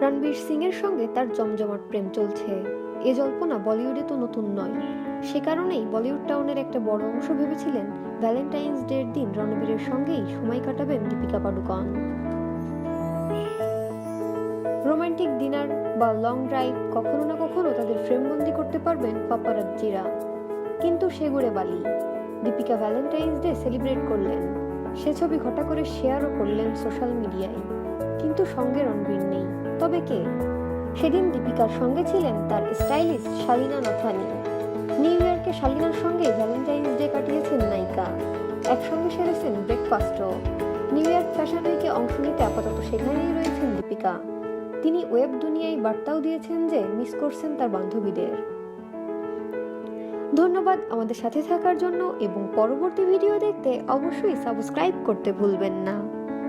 রণবীর সিং এর সঙ্গে তার জমজমাট প্রেম চলছে। এ জল্পনা বলিউডে তো নতুন নয়। সে কারণেই বলিউড টাউনের একটা বড় অংশ ভেবেছিলেন ভ্যালেন্টাইন্স ডের দিন রণবীরের সঙ্গেই সময় কাটাবেন দীপিকা পাডুকন। রোমান্টিক ডিনার বা লং ড্রাইভ কখনো না কখনো তাদের ফ্রেমবন্দি করতে পারবেন পাপারাজ্জিরা। কিন্তু সে সেগুড়ে বালি। দীপিকা ভ্যালেন্টাইন্স ডে সেলিব্রেট করলেন। সে ছবি ঘটা করে শেয়ারও করলেন সোশ্যাল মিডিয়ায়। কিন্তু সঙ্গে রণবীর নেই। তবে কে? সেদিন দীপিকার সঙ্গে ছিলেন তার স্টাইলিস্ট শালিনা নাথানি নিউ ইয়র্কে শালিনার সঙ্গে ভ্যালেন্টাইন্স ডে কাটিয়েছেন নায়িকা। একসঙ্গে সেরেছেন ব্রেকফাস্টও নিউ ইয়র্ক ফ্যাশন উইকে অংশ নিতে আপাতত সেখানেই রয়েছেন দীপিকা। তিনি ওয়েব দুনিয়ায় বার্তাও দিয়েছেন যে মিস করছেন তার বান্ধবীদের। ধন্যবাদ আমাদের সাথে থাকার জন্য এবং পরবর্তী ভিডিও দেখতে অবশ্যই সাবস্ক্রাইব করতে ভুলবেন না।